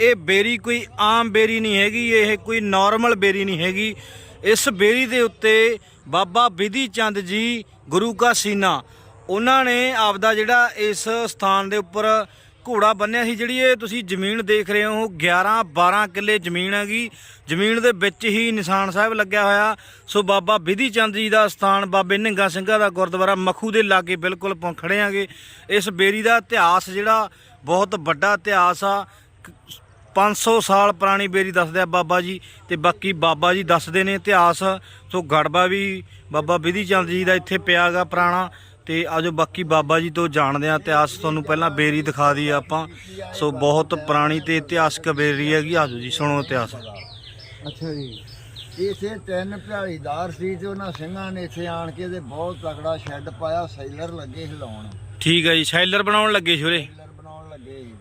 ਇਹ ਬੇਰੀ ਕੋਈ ਆਮ ਬੇਰੀ ਨਹੀਂ ਹੈਗੀ, ਇਹ ਕੋਈ ਨਾਰਮਲ ਬੇਰੀ ਨਹੀਂ ਹੈਗੀ। ਇਸ ਬੇਰੀ ਦੇ ਉੱਤੇ ਬਾਬਾ ਵਿਧੀ ਚੰਦ ਜੀ, ਗੁਰੂ ਕਾ ਸੀਨਾ। ਉਹਨਾਂ ਨੇ ਆਪਦਾ ਜਿਹੜਾ ਇਸ ਸਥਾਨ ਦੇ ਉੱਪਰ ਘੋੜਾ ਬੰਨਿਆ ਸੀ, ਜਿਹੜੀ ਇਹ ਤੁਸੀਂ ਜ਼ਮੀਨ ਦੇਖ ਰਹੇ ਹੋ 11 12 ਕਿੱਲੇ ਜ਼ਮੀਨ ਹੈਗੀ। ਜ਼ਮੀਨ ਦੇ ਵਿੱਚ ਹੀ ਨਿਸ਼ਾਨ ਸਾਹਿਬ ਲੱਗਿਆ ਹੋਇਆ। ਸੋ ਬਾਬਾ ਵਿਧੀ ਚੰਦ ਜੀ ਦਾ ਸਥਾਨ, ਬਾਬੇ ਨਿੰਗਾ ਸਿੰਘਾਂ ਦਾ ਗੁਰਦੁਆਰਾ ਮਖੂ ਦੇ ਲਾਗੇ ਬਿਲਕੁਲ ਪਹੁੰ- ਖੜੇ ਆਂਗੇ ਇਸ ਬੇਰੀ ਦਾ ਇਤਿਹਾਸ ਜਿਹੜਾ ਬਹੁਤ ਵੱਡਾ ਇਤਿਹਾਸ ਆ। 500 ਸਾਲ ਪੁਰਾਣੀ ਬੇਰੀ ਦੱਸਦੇ ਆ ਬਾਬਾ ਜੀ ਤੇ ਬਾਕੀ ਬਾਬਾ ਜੀ ਦੱਸਦੇ ਨੇ ਇਤਿਹਾਸ ਸੋ ਗੜਬਾ ਵੀ ਬਾਬਾ ਵਿਧੀ ਚੰਦ ਜੀ ਦਾ ਇੱਥੇ ਪਿਆਗਾ ਪੁਰਾਣਾ ਤੇ ਆਜੋ ਬਾਕੀ ਬਾਬਾ ਜੀ ਤੋਂ ਜਾਣਦੇ ਆ ਇਤਿਹਾਸ ਤੁਹਾਨੂੰ ਪਹਿਲਾਂ ਬੇਰੀ ਦਿਖਾ ਦਈਏ ਆਪਾਂ ਸੋ ਬਹੁਤ ਪੁਰਾਣੀ ਤੇ ਇਤਿਹਾਸਕ ਬੇਰੀ ਹੈਗੀ ਆਜੋ ਜੀ ਸੁਣੋ ਇਤਿਹਾਸ। ਅੱਛਾ ਜੀ। ਇਥੇ ਤਿੰਨ ਭਿਆਲੀਦਾਰ ਸੀ ਤੇ ਉਹਨਾਂ ਸਿੰਘਾਂ ਨੇ ਇੱਥੇ ਆਣ ਕੇ ਤੇ ਬਹੁਤ ਤਕੜਾ ਸ਼ੈੱਡ ਪਾਇਆ ਸੈਲਰ ਲੱਗੇ ਹਿਲਾਉਣ। ਠੀਕ ਹੈ ਜੀ ਸ਼ੈਲਰ ਬਣਾਉਣ ਲੱਗੇ ਸੀ ਉਰੇ ਸੈਲਰ ਬਣਾਉਣ ਲੱਗੇ ਸੀ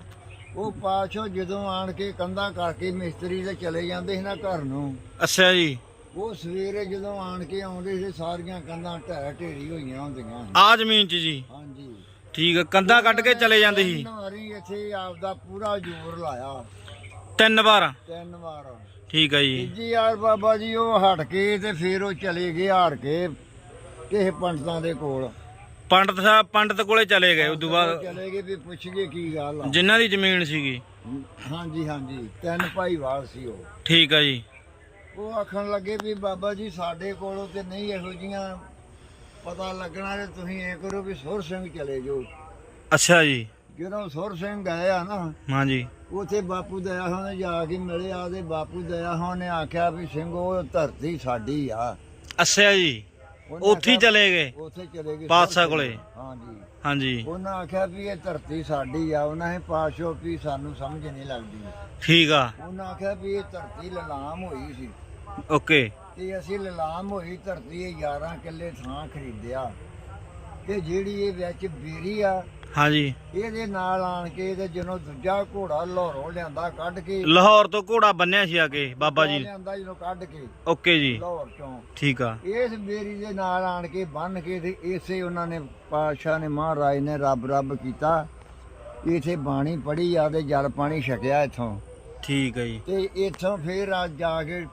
ਉਹ ਪਾਛੋ ਜਦੋਂ ਆਣ ਕੇ ਕੰਧਾ ਕਰਕੇ ਮਿਸਤਰੀ ਤੇ ਚਲੇ ਜਾਂਦੇ ਸੀ ਨਾ ਘਰ ਨੂੰ ਅੱਛਾ ਜੀ। ਉਹ ਸਵੇਰੇ ਜਦੋਂ ਆਣ ਕੇ ਆਉਂਦੇ ਸੀ ਸਾਰੀਆਂ ਕੰਧਾਂ ਢਹਿ ਢੇਰੀ ਹੋਈਆਂ ਹੁੰਦੀਆਂ ਆ ਜ਼ਮੀਨ 'ਚ ਜੀ। ਹਾਂਜੀ। ਠੀਕ ਹੈ ਕੰਧਾਂ ਕੱਢ ਕੇ ਚਲੇ ਜਾਂਦੇ ਸੀ। ਤਿੰਨ ਵਾਰੀ ਇੱਥੇ ਆਪਦਾ ਪੂਰਾ ਜ਼ੋਰ ਲਾਇਆ। ਤਿੰਨ ਵਾਰ। ਤਿੰਨ ਵਾਰ। ਠੀਕ ਹੈ ਜੀ। ਤੀਜੀ ਯਾਰ ਬਾਬਾ ਜੀ ਉਹ ਹਟ ਕੇ ਤੇ ਫਿਰ ਉਹ ਚਲੇ ਗਏ ਹਾਰ ਕੇ ਕਿਸੇ ਪੰਡਤਾਂ ਦੇ ਕੋਲ। ਪੰਡਤ ਸਾਹਿਬ ਪੰਡਤ ਕੋਲੇ ਚਲੇ ਗਏ ਉਦੋਂ ਬਾਅਦ ਚਲੇ ਗਏ ਵੀ ਪੁੱਛ ਗਏ ਕੀ ਗੱਲ ਆ। ਜਿਨ੍ਹਾਂ ਦੀ ਜ਼ਮੀਨ ਸੀਗੀ। ਹਾਂਜੀ ਹਾਂਜੀ ਤਿੰਨ ਭਾਈਵਾਲ ਸੀ ਉਹ। ਠੀਕ ਹੈ ਜੀ। ਉਹ ਆਖਣ ਲੱਗੇ ਵੀ ਬਾਬਾ ਜੀ ਸਾਡੇ ਕੋਲੋਂ ਤੇ ਨਹੀਂ ਇਹੋ ਜੀਆਂ ਪਤਾ ਲੱਗਣਾ ਤੇ ਤੁਸੀਂ ਐ ਕਰੋ ਵੀ ਸੁਰ ਸਿੰਘ ਚਲੇ ਜਾਓ। ਅੱਛਾ ਜੀ। ਜਦੋਂ ਸੁਰ ਸਿੰਘ ਗਏ ਆ ਨਾ ਹਾਂਜੀ। ਉਥੇ ਬਾਪੂ ਦਇਆ ਹੋਣੇ ਜਾ ਕੇ ਮਿਲੇ ਆ ਤੇ ਬਾਪੂ ਦਇਆ ਹੋਣੇ ਆਖਿਆ ਵੀ ਸਿੰਘ ਉਹ ਧਰਤੀ ਸਾਡੀ ਆ। ਅੱਛਾ ਜੀ। ਉਹਨੇ ਉੱਥੇ ਹੀ ਆਖਿਆ- ਚਲੇ ਗਏ? ਉੱਥੇ ਚਲੇ ਗਏ। ਪਾਤਸ਼ਾਹ। ਕੋਲੇ। ਹਾਂਜੀ। ਹਾਂਜੀ। ਉਹਨਾਂ ਆਖਿਆ ਵੀ ਇਹ ਧਰਤੀ ਸਾਡੀ ਆ ਉਹਨਾਂ ਨੇ ਪਾਸ਼ੋ ਵੀ ਸਾਨੂੰ ਸਮਝ ਨਹੀਂ ਲੱਗਦੀ। ਠੀਕ ਆ। ਉਹਨਾਂ ਆਖਿਆ ਵੀ ਇਹ ਧਰਤੀ ਲਲਾਮ ਹੋਈ ਸੀ। ਓਕੇ। ਤੇ ਅਸੀਂ ਲਲਾਮ ਹੋਈ ਧਰਤੀ ਇਹ 11 ਕਿੱਲੇ ਥਾਂ ਖਰੀਦਿਆ। ਤੇ ਜਿਹੜੀ ਇਹ ਵਿੱਚ ਬੇਰੀ ਆ ਹਾਂਜੀ। ਇਹਦੇ ਨਾਲ ਆਣ ਕੇ ਤੇ ਜਦੋਂ ਦੂਜਾ ਘੋੜਾ ਲਾਹੌਰੋਂ ਲਿਆਂਦਾ ਕੱਢ ਕੇ। ਲਾਹੌਰ ਤੋਂ ਘੋੜਾ ਬੰਨਿਆ ਸੀ ਆ ਕੇ ਬਾਬਾ ਜੀ। ਲਿਆਂਦਾ ਜਦੋਂ ਕੱਢ ਕੇ। ਓਕੇ ਜੀ। ਲਾਹੌਰ ਚੋਂ। ਠੀਕ ਆ। ਇਸ ਬੇਰੀ ਦੇ ਨਾਲ ਆਣ ਕੇ ਬੰਨ ਕੇ ਤੇ ਇਸੇ ਉਹਨਾਂ ਨੇ ਪਾਤਸ਼ਾਹ ਨੇ ਮਹਾਰਾਜ ਨੇ ਰੱਬ ਰੱਬ ਕੀਤਾ। ਇਥੇ ਬਾਣੀ ਪੜੀ ਆ ਤੇ ਜਲ ਪਾਣੀ ਛਕਿਆ ਇਥੋਂ। ਠੀਕ ਹੈ ਜੀ। ਤੇ ਇਥੋਂ ਫੇਰ ਅੱਜ ਜਾ ਕੇ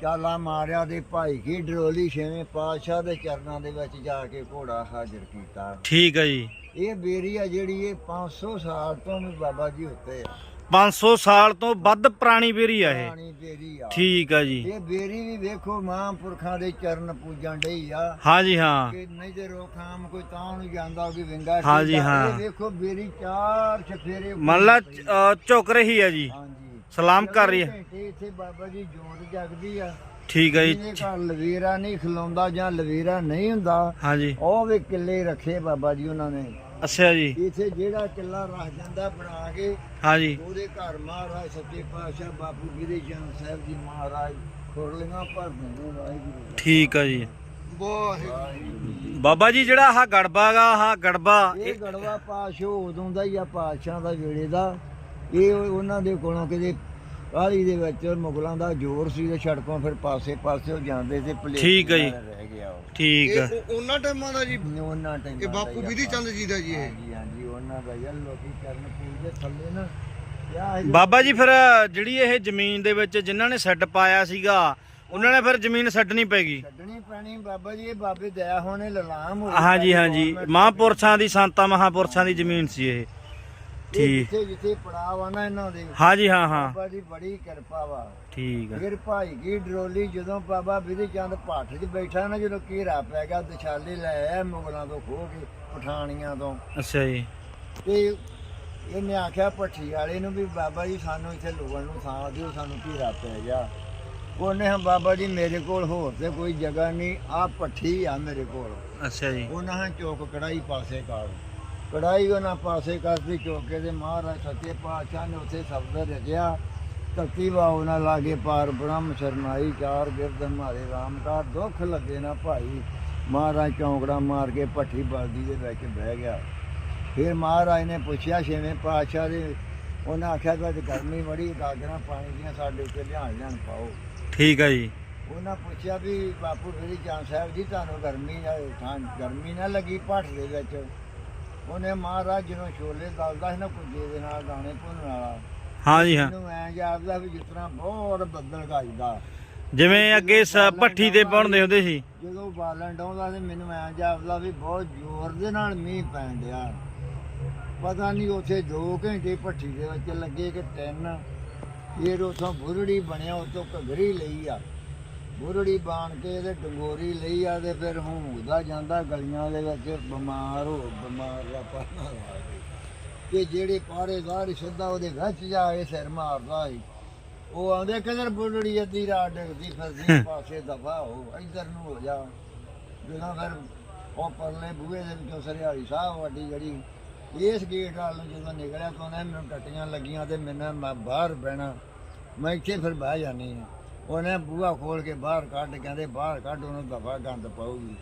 ਚਾਲਾ ਮਾਰਿਆ ਤੇ ਭਾਈ ਕੀ ਡਰੋਲੀ ਛੇਵੇਂ ਪਾਤਸ਼ਾਹ ਦੇ ਚਰਨਾਂ ਦੇ ਵਿੱਚ ਜਾ ਕੇ ਘੋੜਾ ਹਾਜ਼ਰ ਕੀਤਾ। ਠੀਕ ਹੈ ਜੀ। ਇਹ ਬੇਰੀ ਆ ਜਿਹੜੀ ਇਹ 500 ਸਾਲ ਤੋਂ ਵੀ ਬਾਬਾ ਜੀ ਉੱਤੇ ਆ। 500 ਸਾਲ ਤੋਂ ਵੱਧ ਪੁਰਾਣੀ ਬੇਰੀ ਆ ਇਹ। ਪੁਰਾਣੀ ਬੇਰੀ ਆ। ਠੀਕ ਆ ਜੀ। ਇਹ ਬੇਰੀ ਵੀ ਵੇਖੋ ਮਹਾਂਪੁਰਖਾਂ ਦੇ ਚਰਨ ਪੂਜਣ ਡਈ ਆ। ਹਾਂਜੀ ਹਾਂ। ਕਿ ਨਹੀਂ ਤੇ ਰੋਖਾਮ ਕੋਈ ਤਾਂ ਨੂੰ ਜਾਂਦਾ ਕਿ ਵਿੰਗਾ ਹਾਂਜੀ, ਕੀਤਾ। ਹਾਂ। ਇਹ ਵੇਖੋ ਬੇਰੀ ਚਾਰ ਚਫੇਰੇ ਮੰਨ ਲਾ ਅ, ਝੁਕ ਰਹੀ ਹੈ ਜੀ। ਹਾਂਜੀ ਸਲਾਮ ਕਰ ਰਹੀ ਹੈ ਘੰਟੇ ਇੱਥੇ ਬਾਬਾ ਜੀ ਜੋਤ ਜਗਦੀ ਆ। ਠੀਕ ਹੈ ਜੀ। ਜਿਹਦੇ ਘਰ ਲਵੇਰਾ ਨਹੀਂ ਖਲੋਂਦਾ ਜਾਂ ਲਵੇਰਾ ਨਹੀਂ ਹੁੰਦਾ ਹਾਂਜੀ। ਉਹ ਵੀ ਕਿੱਲੇ ਰੱਖੇ ਬਾਬਾ ਜੀ ਉਹਨਾਂ ਨੇ। ਅੱਛਾ ਜੀ। ਇੱਥੇ ਜਿਹੜਾ ਕਿੱਲਾ ਰੱਖ ਜਾਂਦਾ ਬਣਾ ਕੇ ਹਾਂਜੀ। ਉਹਦੇ ਘਰ ਮਹਾਰਾਜ ਸੱਚੇ ਪਾਤਸ਼ਾਹ ਬਾਪੂ ਵੀਰੇ ਜਨ ਸਾਹਿਬ ਜੀ ਮਹਾਰਾਜ ਖੁਰਲੀਆਂ ਭਰ ਦਿੰਦੇ ਵਾਹਿਗੁਰੂ ਠੀਕ ਆ ਜੀ। ਵਾਹਿਗੁਰੂ। ਬਾਬਾ ਜੀ ਜਿਹੜਾ ਆਹ ਗੜਬਾ ਗਾ ਆਹ ਗੜਬਾ ਇਹ ਗੜਵਾ ਪਾਸ਼ੋ ਉਦੋਂ ਦਾ ਹੀ ਆ ਪਾਤਸ਼ਾਹ ਦਾ ਵੇਲੇ ਦਾ। ਇਹ ਉਹਨਾਂ ਦੇ ਕੋਲੋਂ ਕਿਤੇ ਕਾਲੀ ਦੇ ਵਿੱਚ ਮੁਗਲਾਂ ਦਾ ਜ਼ੋਰ ਸੀ ਤੇ ਸੜਕੋਂ ਫਿਰ ਪਾਸੇ ਪਾਸੇ ਉਹ ਜਾਂਦੇ ਤੇ ਪਲੇਟ ਠੀਕ ਹੈ ਜੀ। ਰਹਿ ਗਿਆ ਉਹ। ਠੀਕ ਆ। ਇਹ ਉਹ- ਉਹਨਾਂ ਟਾਈਮਾਂ ਦਾ ਜੀ? ਉਹਨਾਂ ਟਾਈਮ ਇਹ ਬਾਪੂ ਵਿਧੀ ਚੰਦ ਜੀ ਦਾ ਜੀ ਇਹ? ਹਾਂਜੀ ਹਾਂਜੀ ਉਹਨਾਂ ਦਾ ਯਾਰ ਲੋਕੀ ਕਰਨ ਪੂਜਦੇ ਥੱਲੇ ਨਾ। ਇਹ ਬਾਬਾ ਜੀ ਫਿਰ ਜਿਹੜੀ ਇਹ ਜ਼ਮੀਨ ਦੇ ਵਿੱਚ ਜਿਨ੍ਹਾਂ ਨੇ ਸੈੱਟ ਪਾਇਆ ਸੀਗਾ ਉਹਨਾਂ ਨੇ ਫਿਰ ਜ਼ਮੀਨ ਛੱਡਣੀ ਪੈ ਗਈ? ਛੱਡਣੀ ਪੈਣੀ ਬਾਬਾ ਜੀ ਇਹ ਬਾਬੇ ਦਇਆ ਹੋਣੇ ਲਲਾਮ ਹੋਏ ਹਾਂਜੀ ਹਾਂਜੀ। ਮਹਾਂਪੁਰਸ਼ਾਂ ਦੀ ਸੰਤਾਂ ਮਹਾਂਪੁਰਸ਼ਾਂ ਦੀ ਜ਼ਮੀਨ ਸੀ ਇਹ। ਠੀਕ। ਜਿੱਥੇ ਜਿੱਥੇ ਪੜਾਵਾ ਨਾ ਇਹਨਾਂ ਦੇ ਹਾਂਜੀ ਹਾਂ ਹਾਂ। ਬਾਬਾ ਜੀ ਬੜੀ ਕਿਰਪਾ ਵਾ। ਠੀਕ ਆ। ਫਿਰ ਭਾਈ ਕੀ ਡਰੋਲੀ ਜਦੋਂ ਬਾਬਾ ਵਿਧੀ ਚੰਦ ਭੱਠ 'ਚ ਬੈਠਾ ਨਾ ਜਦੋਂ ਘੇਰਾ ਪੈ ਗਿਆ ਦਸ਼ਾਲੇ ਲੈ ਆਇਆ ਮੁਗਲਾਂ ਤੋਂ ਖੋਹ ਕੇ ਪਠਾਨੀਆਂ ਤੋਂ। ਅੱਛਾ ਜੀ। ਤੇ ਇਹਨੇ ਆਖਿਆ ਭੱਠੀ ਵਾਲੇ ਨੂੰ ਵੀ ਬਾਬਾ ਜੀ ਸਾਨੂੰ ਇੱਥੇ ਲੁਕਣ ਨੂੰ ਥਾਂ ਦਿਓ ਸਾਨੂੰ ਘੇਰਾ ਪੈ ਗਿਆ। ਉਹਨੇ ਹਾਂ ਬਾਬਾ ਜੀ ਮੇਰੇ ਕੋਲ ਹੋਰ ਤੇ ਕੋਈ ਜਗ੍ਹਾ ਨਹੀਂ ਆ ਭੱਠੀ ਆ ਮੇਰੇ ਕੋਲ। ਅੱਛਾ ਜੀ। ਉਹਨਾਂ ਹਾਂ ਚੌਕ ਕੜਾਈ ਪਾਸੇ ਕਰ ਕੜਾਈ ਉਹਨਾਂ ਪਾਸੇ ਕਰਦੀ ਚੌਕੇ ਦੇ ਮਹਾਰਾਜ ਸੱਚੇ ਪਾਤਸ਼ਾਹ ਨੇ ਉੱਥੇ ਸ਼ਬਦ ਰਚਿਆ। ਤਤੀ ਬਾਉ ਨਾ ਲਾਗੇ ਪਾਰ ਬ੍ਰਹਮ ਸਰਨਾਈ ਚਾਰ ਗਿਰਦ ਮਾਰੇ ਰਾਮ ਦਾ ਦੁੱਖ ਲੱਗੇ ਨਾ ਭਾਈ। ਮਹਾਰਾਜ ਚੌਂਕੜਾ ਮਾਰ ਕੇ ਭੱਠੀ ਬਲਦੀ ਦੇ ਵਿੱਚ ਬਹਿ ਗਿਆ। ਫਿਰ ਮਹਾਰਾਜ ਨੇ ਪੁੱਛਿਆ ਛੇਵੇਂ ਪਾਤਸ਼ਾਹ ਦੇ ਉਹਨਾਂ ਆਖਿਆ ਅੱਜ ਗਰਮੀ ਬੜੀ ਗਾਗਰਾਂ ਪਾਣੀ ਦੀਆਂ ਸਾਡੇ ਉੱਤੇ ਲਿਆਣ ਲਿਆਣ ਪਾਓ। ਠੀਕ ਆ ਜੀ। ਉਹਨਾਂ ਪੁੱਛਿਆ ਵੀ ਬਾਪੂ ਮੇਰੀ ਜਾਨ ਸਾਹਿਬ ਜੀ ਤੁਹਾਨੂੰ ਗਰਮੀ ਨਾ ਠੰਡ ਗਰਮੀ ਨਾ ਲੱਗੀ ਭੱਠ ਦੇ ਵਿੱਚ। ਉਹਨੇ ਮਹਾਰਾਜ ਜਿਹਨੂੰ ਛੋਲੇ ਦਲਦਾ ਸੀ ਨਾ ਕੁੱਜੇ ਦੇ ਨਾਲ ਦਾਣੇ ਭੁੰਨਣ ਵਾਲਾ ਹਾਂ ਜੀ ਹਾਂ। ਮੈਨੂੰ ਐਂ ਜਾਪਦਾ ਵੀ ਜਿਸ ਤਰ੍ਹਾਂ ਬਹੁਤ ਬੱਦਲ ਗਾਜਦਾ। ਜਿਵੇਂ ਅੱਗੇ ਸ- ਭੱਠੀ ਤੇ ਪਾਉਂਦੇ ਹੁੰਦੇ ਸੀ। ਜਦੋਂ ਬਾਲਣ ਡਾਉਂਦਾ ਤੇ ਮੈਨੂੰ ਐਂ ਜਾਪਦਾ ਵੀ ਬਹੁਤ ਜ਼ੋਰ ਦੇ ਨਾਲ ਮੀਂਹ ਪੈਣ ਡਿਆ। ਪਤਾ ਨਹੀਂ ਉੱਥੇ 2 ਘੰਟੇ ਭੱਠੀ ਦੇ ਵਿੱਚ ਲੱਗੇ ਕਿ ਤਿੰਨ। ਫਿਰ ਉਥੋਂ ਬੁਰੜੀ ਬਣਿਆ ਉਤੋਂ ਘਗਰੀ ਲਈ ਆ। ਬੁਰੜੀ ਬਾਣ ਕੇ ਇਹਦੇ ਡੰਗੋਰੀ ਲਈ ਆ ਤੇ ਫਿਰ ਹੁੰਗਦਾ ਜਾਂਦਾ ਗਲੀਆਂ ਦੇ ਵਿੱਚ ਬਿਮਾਰ ਹੋ ਬਿਮਾਰ ਦਾ ਪਾਣਾ ਲਾ ਕੇ। ਜਿਹੜੇ ਪਾੜੇਦਾਰ ਸਿੱਧਾ ਉਹਦੇ ਵਿੱਚ ਜਾ ਕੇ ਸਿਰ ਮਾਰਦਾ ਸੀ। ਉਹ ਆਂਦੇ ਕਿਧਰ ਬੁਰੜੀ ਅੱਧੀ ਰਾਤ ਡਿੱਗਦੀ ਫਿਰਦੀ ਪਾਸੇ ਦਫਾ ਹੋ ਇੱਧਰ ਨੂੰ ਹੋ ਜਾ। ਜਦੋਂ ਫਿਰ ਉਹ ਪਰਲੇ ਬੂਹੇ ਦੇ ਵਿੱਚੋਂ ਸਰਿਆਲੀ ਸਾਹਿਬ ਵੱਡੀ ਜਿਹੜੀ ਇਸ ਗੇਟ ਵੱਲ ਨੂੰ ਜਦੋਂ ਨਿਕਲਿਆ ਤਾਂ ਉਹਨੇ ਮੈਨੂੰ ਟੱਟੀਆਂ ਲੱਗੀਆਂ ਤੇ ਮੈਨੂੰ ਮੈਂ ਬਾਹਰ ਬਹਿਣਾ। ਮੈਂ ਇੱਥੇ ਫਿਰ ਬਹਿ ਜਾਨੀ ਆ ਉਹਨੇ ਬੂਹਾ ਖੋਲ ਕੇ ਬਾਹਰ ਕੱਢ ਕਹਿੰਦੇ ਬਾਹਰ ਕੱਢ ਉਹਨੂੰ ਦਫਾ ਗੰਦ ਪਾਊਗੀ।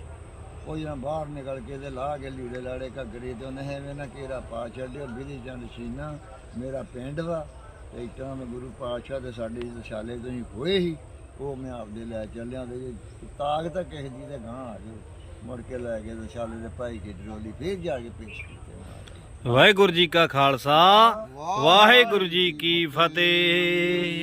ਉਹ ਜਦੋਂ ਬਾਹਰ ਨਿਕਲ ਕੇ ਤੇ ਲਾਹ ਕੇ ਲੀੜੇ ਲਾੜੇ ਘੱਗਰੇ ਤੇ ਉਹਨੇ ਐਵੇਂ ਨਾ ਕੇਰਾ ਪਾ ਛੱਡਿਓ ਬਿਧੀ ਚੰਦ ਸੀਨਾ ਮੇਰਾ ਪਿੰਡ ਵਾ ਤੇ ਇਤਾਂ ਮੈਂ ਗੁਰੂ ਪਾਤਸ਼ਾਹ ਦੇ ਸਾਡੇ ਦਸ਼ਾਲੇ ਤੋਂ ਹੀ ਹੋਏ ਸੀ। ਉਹ ਮੈਂ ਆਪਦੇ ਲੈ ਚੱਲਿਆ ਤੇ ਤਾਕਤ ਤਾਂ ਕਿਸੇ ਦੀ ਤੇ ਗਾਂ ਆ ਜਾਓ ਮੁੜ ਕੇ ਲੈ ਕੇ ਦਸ਼ਾਲੇ ਦੇ ਭਾਈ ਕੀ ਡਰੋਲੀ ਫੇਰ ਜਾ ਕੇ ਪੇਸ਼ ਕੀਤੇ ਵਾਹਿਗੁਰੂ ਜੀ ਕਾ ਖਾਲਸਾ ਵਾਹਿਗੁਰੂ ਜੀ ਕੀ ਫਤਿਹ।